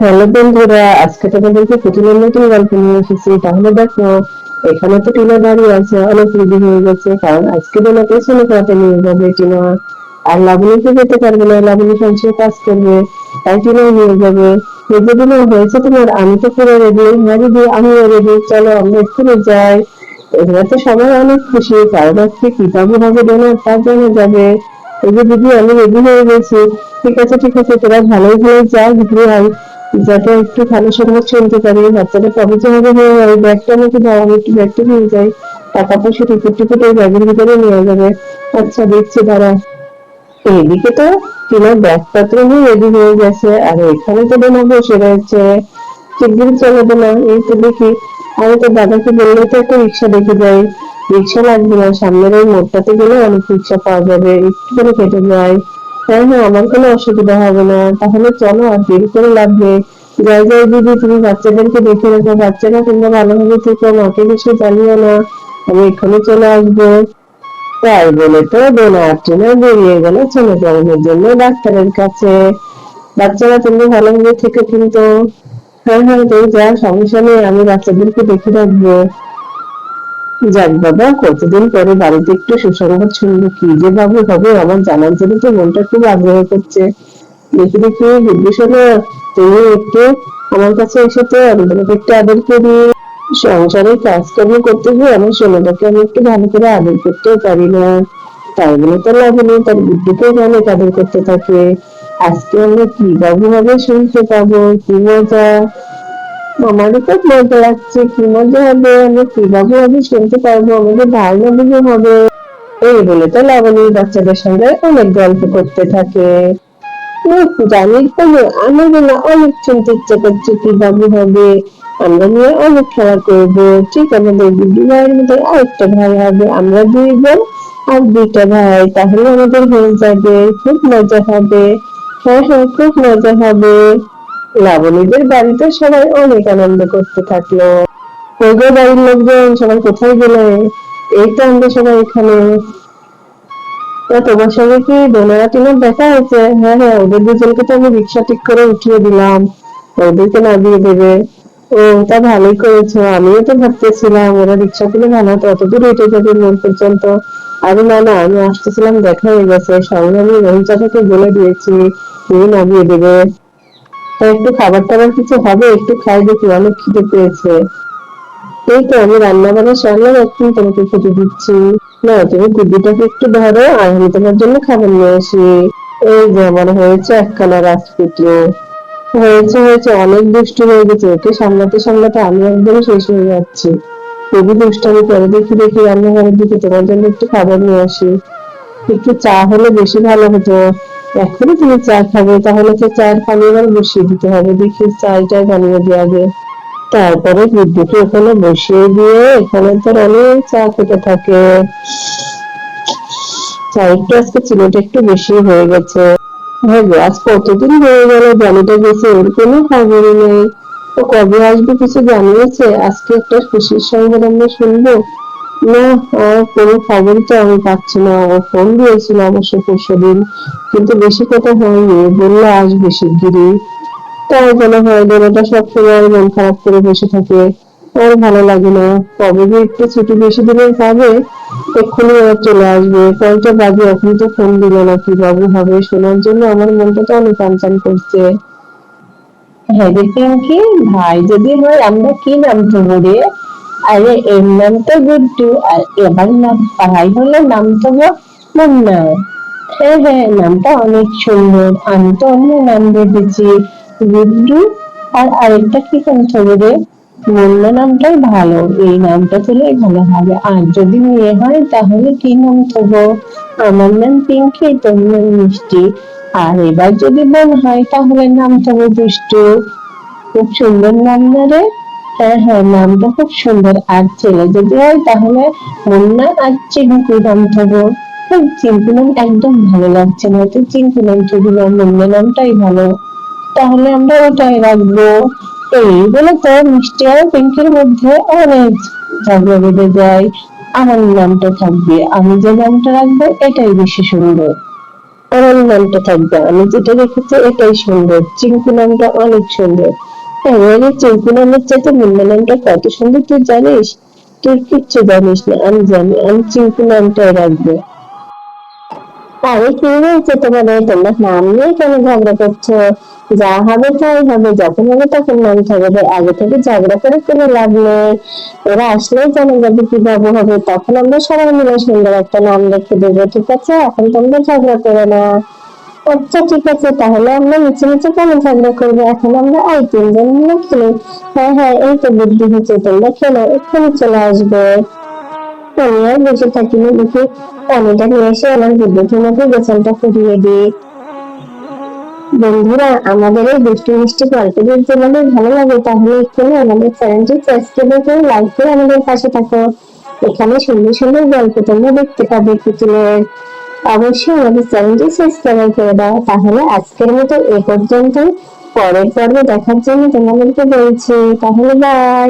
Hello বন্ধুরা, আজকে তোমাদেরকে পুতুলের নতুন গল্প নিয়ে এসেছি। তাহলে দেখো, এখানে তো টিনা দাঁড়িয়ে আছে, অনেক রেডি হয়ে গেছে, কারণ আজকে দিনে পেছনে পড়াতে নিয়ে যাবে, টিনা। আর লাবণীকে যেতে পারবে না, লাবণী সংসারে কাজ করবে, তাই টিনা নিয়ে যাবে। দিনে হয়েছে তোমার, আমি তো পুরো রেডি হ্যাঁ দিদি, আমিও রেডি চলো আমরা এক্ষুনি যাই। এবার তো সবাই অনেক খুশি, কারণ আজকে কি পাবো হবে ডোনার তার জন্য যাবে। এই যে দিদি, আমি রেডি হয়ে গেছি। ঠিক আছে ঠিক আছে, তোরা ভালোই ভালোই যা ভিতরে আয় যাতে একটু ভালো সংবাদ শুনতে পারি। বাচ্চাটা কবে যে হবে ওই ব্যাগটা আমাকে দাও, আমি একটু ব্যাগটা নিয়ে যাই। টাকা পয়সা টিকিট টিকিট ওই ব্যাগের ভিতরে নিয়ে যাবে। আচ্ছা দেখছি, দাঁড়া। এইদিকে তো টিনার ব্যাগপত্র নিয়ে রেডি হয়ে গেছে, আর এখানে তো ডোনা বসে রয়েছে। শিগগিরই চলে না, এই তো দেখি। আমি তো দাদাকে বললে তো একটা রিক্সা দেখে যাই। রিক্সা লাগবে না, সামনের ওই মোড়টাতে গেলে অনেক রিক্সা পাওয়া যাবে একটু করে কেটে যায় হ্যাঁ হ্যাঁ আমার কোনো অসুবিধা হবে না। তাহলে চলো আর দেরি করে নেই। যাই যাই দিদি, তুমি বাচ্চাদেরকে দেখে রেখো। বাচ্চারা তোমরা ভালোভাবে থেকো মাকে বেশি জানিও না। আমি এখানে চলে আসব। তাই বলে তো ডোনা টিনা বেরিয়ে গেল ছেলে পড়ানোর জন্য ডাক্তারের কাছে। বাচ্চারা তোমরা ভালোভাবে থেকে কিন্তু। হ্যাঁ হ্যাঁ তুই যা সমস্যা নেই। আমি বাচ্চাদেরকে দেখে রাখব। যাক বাবা, কতদিন পরে বাড়িতে একটু সুসংবাদ শুনব, কি যে বাবু হবে আমার জানার জন্য তো মনটা খুব আগ্রহ করছে। দেখি দেখি শোনো তুমি একটু আমার কাছে এসে তো আমি তোমাকে একটু আদর করি সংসারে কাজকর্ম করতে গিয়ে আমার সোনাটাকে আমি একটু ভালো করে আদর করতেও পারি না। তাই বলে তো লাভে তার বুদ্ধিকেও অনেক আদর করতে থাকে? আজকে আমরা কি বাবু হবে শুনতে পাবো, কি মজা? আমারও খুব মজা লাগছে, কি মজা হবে? আমি কি বাবু হবে শুনতে পারব, আমাদের ভাই নবীও হবে। এই বলে তো লাবণী বাচ্চাদের সঙ্গে অনেক গল্প করতে থাকে। তো অনেক শুনতে ইচ্ছে করছে কি বাবু হবে। আমরা নিয়ে অনেক খেলা করব। ঠিক আমাদের দুই ভাইয়ের মধ্যে আরেকটা ভাই হবে, আমরা দুই আর দুইটা ভাই। তাহলে আমাদের হয়ে যাবে, খুব মজা হবে। হ্যাঁ হ্যাঁ খুব মজা হবে। লাবণীদের বাড়িতে সবাই অনেক আনন্দ করতে থাকল। ওগো বাড়ির লোকজন সবাই কোথায় গেলে? এই তো আমরা সবাই এখানে। তোমার সঙ্গে কি ডোনারা টিনার দেখা হয়েছে? হ্যাঁ হ্যাঁ ওদের দুজনকে তো আমি রিক্সা ঠিক করে উঠিয়ে দিলাম। ওদেরকে নামিয়ে দেবে। ও, তা ভালোই করেছ। আমিও তো ভাবতেছিলাম ওরা রিক্সা পেলে ভালো হতো অত দূর হেঁটে যাবে মন পর্যন্ত। আরে না না, আমি আসতেছিলাম, দেখা হয়ে গেছে। সঙ্গে আমি রহিজাটাকে বলে দিয়েছি, তুমি নামিয়ে দেবে। তা একটু খাবার টাবার কিছু হবে, একটু খাই দেখি, অনেক খিদে পেয়েছে। এই তো, আমি রান্না বান্না সারলাম এখন তোমাকে খেতে দিচ্ছি। না, তুমি গুড্ডিটাকে একটু ধরো, আর আমি তোমার জন্য খাবার নিয়ে আসি। এই যে, আমার হয়েছে একখানা রাজপুত্র। হয়েছে হয়েছে, অনেক দুষ্টু হয়ে গেছে, ওকে সামলাতে সামলাতে আমি একদম শেষ হয়ে যাচ্ছি। খুবই দুষ্টামি করে, দেখি দেখি, রান্নাঘরের দিকে তোমার জন্য একটু খাবার নিয়ে আসি। একটু চা হলে বেশি ভালো হতো। এখনই তুমি চা খাবে, তাহলে তো চায়ের পানি এবার বসিয়ে দিতে হবে। দেখি চায়টাই বানিয়ে দিয়ে আগে তারপরে বিদ্যুৎ ওখানে বসিয়ে দিয়ে এখানে তো অনেক চা খেতে থাকে। আজকে চিনিটা একটু বেশি হয়ে গেছে। ভাবো আজ কতদিন হয়ে গেল জানিটা গেছে ওর কোনো খবরই নেই। ও কবে আসবে কিছু জানিয়েছে? আজকে একটা খুশির সংবাদ আমরা শুনব। না কোনো খবরই তো আমি পাচ্ছি না। ও ফোন দিয়েছিল অবশ্য পরশু দিন কিন্তু বেশি কথা হয়নি। বলল আসবে শিগগিরই তাই মনে হয় বেলাটা সবসময় মন খারাপ করে বসে থাকে। আর ভালো লাগে না। কবে যে একটু ছুটি বেশি দিনের পাবে, এক্ষুনি ওরা চলে আসবে। কয়টা বাজে এখন তো ফোন দিল না, কি বাবু হবে? শোনার জন্য আমার মনটা তো অনেক চান করছে। হ্যাঁ রে পিঙ্কি ভাই যদি হয়, আমরা কি নাম দেবো রে? আরে এর নাম তো গুড্ডু, আর এবার নাম ভাই হলে নাম দেবো মুন্না। হ্যাঁ হ্যাঁ নামটা অনেক সুন্দর। আমি তো অন্য নাম ভেবেছি, গুড্ডু। আর আরেকটা কি নাম হবে রে? মুন্না নামটাই ভালো, এই নামটা তুলে ভালো হবে। আর যদি মেয়ে হয়, তাহলে কি নাম থবো আমার নাম পিঙ্কি, তোর নাম মিষ্টি। আর এবার যদি বোন হয়, তাহলে নাম থবো দুষ্টু। খুব সুন্দর নাম না রে? হ্যাঁ হ্যাঁ নামটা খুব সুন্দর আর ছেলে। যদি হয় তাহলে মুন্না আর চিঙ্কু নাম এই চিঙ্কু নাম একদম ভালো লাগছে না। তো চিঙ্কু নাম থবো না মুন্না নামটাই ভালো। তাহলে আমরা ওটাই রাখব। এই, বলে তো, মিষ্টি আর পিঙ্কির মধ্যে অনেক ঝগড়া বেঁধে যায়। আমার নামটা থাকবে, আমি যে নামটা রাখব, এটাই বেশি সুন্দর। আমার নামটা থাকবে, আমি যেটা রেখেছি, এটাই সুন্দর। চিঙ্কু নামটা অনেক সুন্দর। আমার চিঙ্কু নামের চাইতে মুন্না কত সুন্দর তুই জানিস? তুই কিচ্ছু জানিস না, আমি জানি, আমি চিঙ্কু নামটাই রাখব। আরে কি নাম নিয়ে কেন ঝগড়া করছ? যা হবে তাই হবে, যখন হবে তখন নাম থাকবে আগে থেকে ঝগড়া করে কোনো লাভ নেই। ওরা আসলেই জানা যাবে কি বাবু হবে, তখন আমরা সবাই মিলে সুন্দর একটা নাম রেখে দেবো, ঠিক আছে? এখন তোমরা ঝগড়া করো না। আচ্ছা ঠিক আছে, তাহলে আমরা নিচে নিচে কেন ঝগড়া করব? এখন আমরা এই তিনজন মিলে খেলি। হ্যাঁ হ্যাঁ এই তো বুদ্ধি হচ্ছে, তোমরা খেলো, এক্ষুনি চলে আসবে। আমি আর বসে থাকি না, দেখি পানিটা নিয়ে এসে আমার বিদ্যুতের মধ্যে গোসলটা করিয়ে দিই। বন্ধুরা, আমাদের এই দুষ্টু মিষ্টি গল্প যদি ভালো লাগে, তাহলে এক্ষুনি আমাদের চ্যানেলটি সাবস্ক্রাইব করে লাইক করে আমাদের পাশে থাকো। এখানে সুন্দর সুন্দর গল্প তোমরা দেখতে পাবে পুতুলের। অবশ্যই আমাদের চ্যানেলটি সাবস্ক্রাইব করে দাও। তাহলে আজকের মতো এ পর্যন্ত পরের পর্বে দেখার জন্য তোমাদেরকে বলছি, তাহলে বাই